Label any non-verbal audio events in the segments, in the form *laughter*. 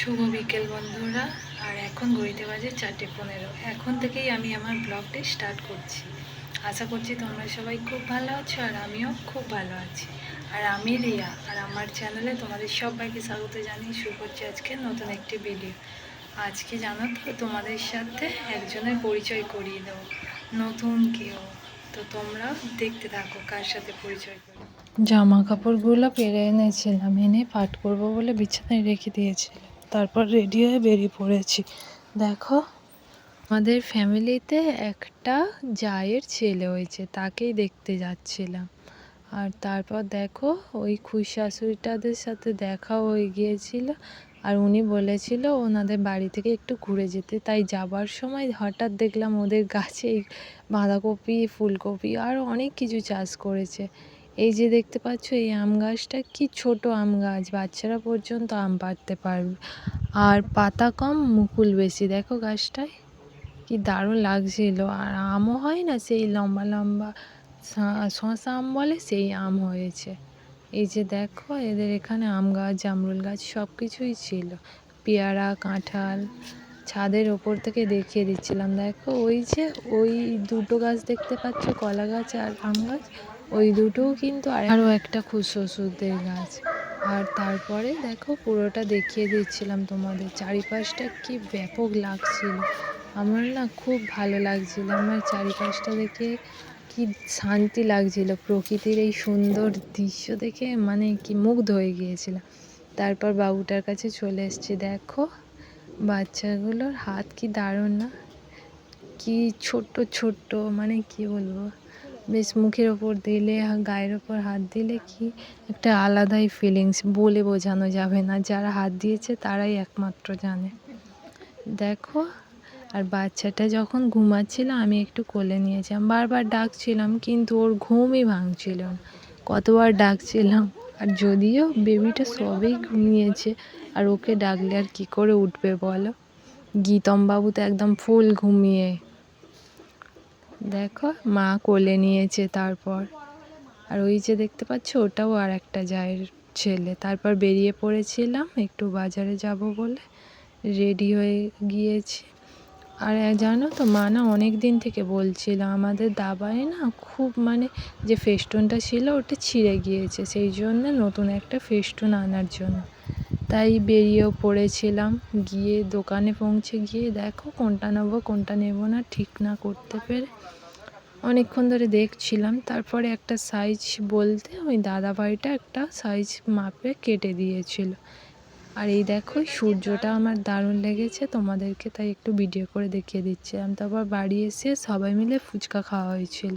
শুভ বিকেল বন্ধুরা। আর এখন ঘড়িতে বাজে চারটে পনেরো। এখন থেকেই আমি আমার ব্লগটি স্টার্ট করছি। আশা করছি তোমরা সবাই খুব ভালো আছো আর আমিও খুব ভালো আছি। আর আমি রিয়া, আর আমার চ্যানেলে তোমাদের সবাইকে স্বাগত জানিয়ে শুরু করছি আজকে নতুন একটি ভিডিও। আজকে জানো তো, তোমাদের সাথে একজনের পরিচয় করিয়ে দেবো। নতুন কেউ। তো তোমরা দেখতে থাকো কার সাথে পরিচয় করি। জামা কাপড়গুলো পেরে এনেছিলাম, এনে পাট করব বলে বিছানায় রেখে দিয়েছিলাম তারপর রেডি হয়ে বেরিয়ে পড়েছি। দেখো, আমাদের ফ্যামিলিতে একটা জায়ের ছেলে হয়েছে, তাকেই দেখতে যাচ্ছিলাম। আর তারপর দেখো, ওই খুশ শাশুড়িটাদের সাথে দেখা হয়ে গিয়েছিল, আর উনি বলেছিল ওনাদের বাড়ি থেকে একটু ঘুরে যেতে। তাই যাবার সময় হঠাৎ দেখলাম ওদের গাছে বাঁধাকপি, ফুলকপি, আর অনেক কিছু চাষ করেছে। এই যে দেখতে পাচ্ছ এই আম গাছটা, কি ছোট আম গাছ। বাচ্চারা পর্যন্ত আম পাড়তে পারবে। আর পাতা কম, মুকুল বেশি। দেখো গাছটায় কি দারুণ লাগছিল আর আমও হয় না, সেই লম্বা লম্বা শশা আম বলে, সেই আম হয়েছে। এই যে দেখো, এদের এখানে আম গাছ, জামরুল গাছ সব কিছুই ছিল। পেয়ারা, কাঁঠাল, ছাদের ওপর থেকে দেখিয়ে দিচ্ছিলাম। দেখো, ওই যে ওই দুটো গাছ দেখতে পাচ্ছ, কলা গাছ আর আম গাছ। ওই দুটোও কিন্তু আর আরও একটা খুশ শ্বশুরদের গাছ। আর তারপরে দেখো পুরোটা দেখিয়ে দিচ্ছিলাম তোমাদের। চারিপাশটা কি ব্যাপক লাগছিল। আমার না খুব ভালো লাগছিল। আমার চারিপাশটা দেখে কি শান্তি লাগছিল। প্রকৃতির এই সুন্দর দৃশ্য দেখে মানে কি মুগ্ধ হয়ে গিয়েছিলাম। তারপর বাবুটার কাছে চলে এসেছি। দেখো বাচ্চাগুলোর হাত কি দারুণ না। কি ছোট্ট ছোট্ট মানে কি বলব? বেশ মুখের ওপর দিলে, গায়ের ওপর হাত দিলে কি একটা আলাদাই ফিলিংস বলে বোঝানো যাবে না। যারা হাত দিয়েছে তারাই একমাত্র জানে। দেখো, আর বাচ্চাটা যখন ঘুমাচ্ছিল, আমি একটু কোলে নিয়েছিলাম। বারবার ডাকছিলাম, কিন্তু ওর ঘুমই ভাঙছিল না। কতবার ডাকছিলাম, আর যদিও বেবিটা সবেই ঘুমিয়েছে, আর ওকে ডাকলে আর কি করে উঠবে বলো? গীতম বাবু তো একদম ফুল ঘুমিয়ে দেখো, মা কোলে নিয়েছে তারপর। আর ওই যে দেখতে পাচ্ছ, ওটাও আর একটা জায়ের ছেলে। তারপর বেরিয়ে পড়েছিলাম, একটু বাজারে যাব বলে। রেডি হয়ে গিয়েছি। আর জানো তো, মা না অনেক দিন থেকে বলছিল, আমাদের দাবায় না খুব মানে যে ফেস্টুনটা ছিল, ওটা ছিঁড়ে গিয়েছে। সেই জন্য নতুন একটা ফেস্টুন আনার জন্য। তাই বেরিয়েও পড়েছিলাম। গিয়ে দোকানে পৌঁছে গিয়ে দেখো কোনটা নেব কোনটা নেব না, ঠিক না করতে পেরে অনেকক্ষণ ধরে দেখছিলাম। তারপরে একটা সাইজ বলতে ওই দাদা ভাইটা একটা সাইজ মাপে কেটে দিয়েছিল। আর এই দেখো সূর্যটা আমার দারুণ লেগেছে, তোমাদেরকে তাই একটু ভিডিও করে দেখিয়ে দিচ্ছিলাম। তারপর বাড়ি এসে সবাই মিলে ফুচকা খাওয়া হয়েছিল।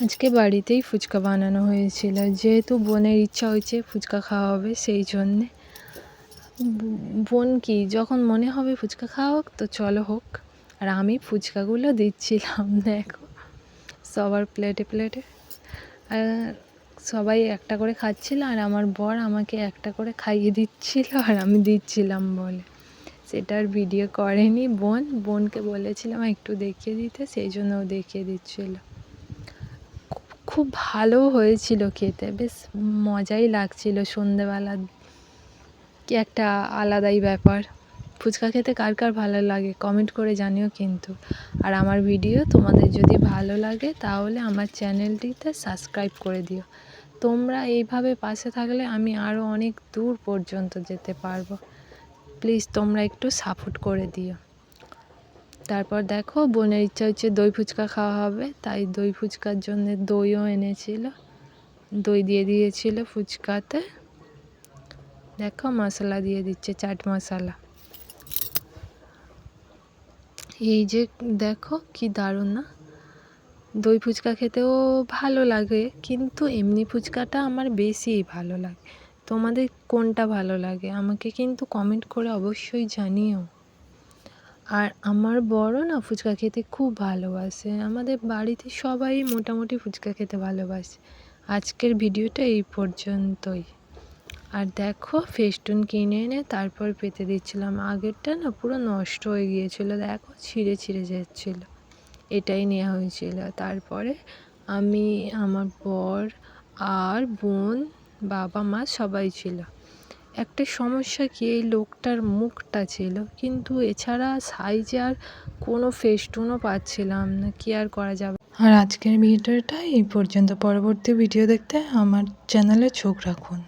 আজকে বাড়িতেই ফুচকা বানানো হয়েছিল। যেহেতু বোনের ইচ্ছা হয়েছে ফুচকা খাওয়া হবে, সেই জন্যে। বোন কি, যখন মনে হবে ফুচকা খাওয়া হোক, তো চলো হোক। আর আমি ফুচকাগুলো দিচ্ছিলাম, *laughs* দেখো। সবার প্লেটে প্লেটে। আর সবাই একটা করে খাচ্ছিল, আর আমার বর আমাকে একটা করে খাইয়ে দিচ্ছিল, আর আমি দিচ্ছিলাম বলে। সেটার ভিডিও করেনি বোন। বোনকে বলেছিলাম একটু দেখিয়ে দিতে, সেই জন্য ও দেখিয়ে দিচ্ছিল। খুব ভালো হয়েছিল খেতে। বেশ মজাই লাগছিল সন্ধেবেলা। কি একটা আলাদাই ব্যাপার। ফুচকা খেতে কার কার ভালো লাগে? কমেন্ট করে জানিও কিন্তু। আর আমার ভিডিও তোমাদের যদি ভালো লাগে তাহলে আমার চ্যানেলটিতে সাবস্ক্রাইব করে দিও। তোমরা এইভাবে পাশে থাকলে আমি আরও অনেক দূর পর্যন্ত যেতে পারব। প্লিজ তোমরা একটু সাপোর্ট করে দিও। তারপর দেখো, বোনের ইচ্ছা হচ্ছে দই ফুচকা খাওয়া হবে, তাই দই ফুচকার জন্য দইও এনেছিল। দই দিয়ে দিয়েছিল ফুচকাতে। দেখো, মশলা দিয়ে দিচ্ছে চাট মশলা। এই যে দেখো, কি দারুণ না? দই ফুচকা খেতেও ভালো লাগে, কিন্তু এমনি ফুচকাটা আমার বেশি ভালো লাগে। তোমাদের কোনটা ভালো লাগে? আমাকে কিন্তু কমেন্ট করে অবশ্যই জানিও। আর আমার বড় না ফুচকা খেতে খুব ভালোবাসে। আমাদের বাড়িতে সবাই মোটামুটি ফুচকা খেতে ভালোবাসে। আজকের ভিডিওটা এই পর্যন্তই। আর দেখো, ফেস্টুন কিনে এনে তারপর পেতে দিচ্ছিলাম। আগেরটা না পুরো নষ্ট হয়ে গিয়েছিল, দেখো ছিঁড়ে ছিঁড়ে যাচ্ছিল। এটাই নেওয়া হয়েছিল। তারপরে আমি, আমার বর আর বোন, বাবা, মা সবাই ছিল। একটা সমস্যা কি, এই লোকটার মুখটা ছিল। কিন্তু এছাড়া সাইজে আর কোনো ফেস্টুনও পাচ্ছিলাম না, কি আর করা যাবে? আর আজকের ভিডিওটা এই পর্যন্ত। পরবর্তী ভিডিও দেখতে আমার চ্যানেলে চোখ রাখুন।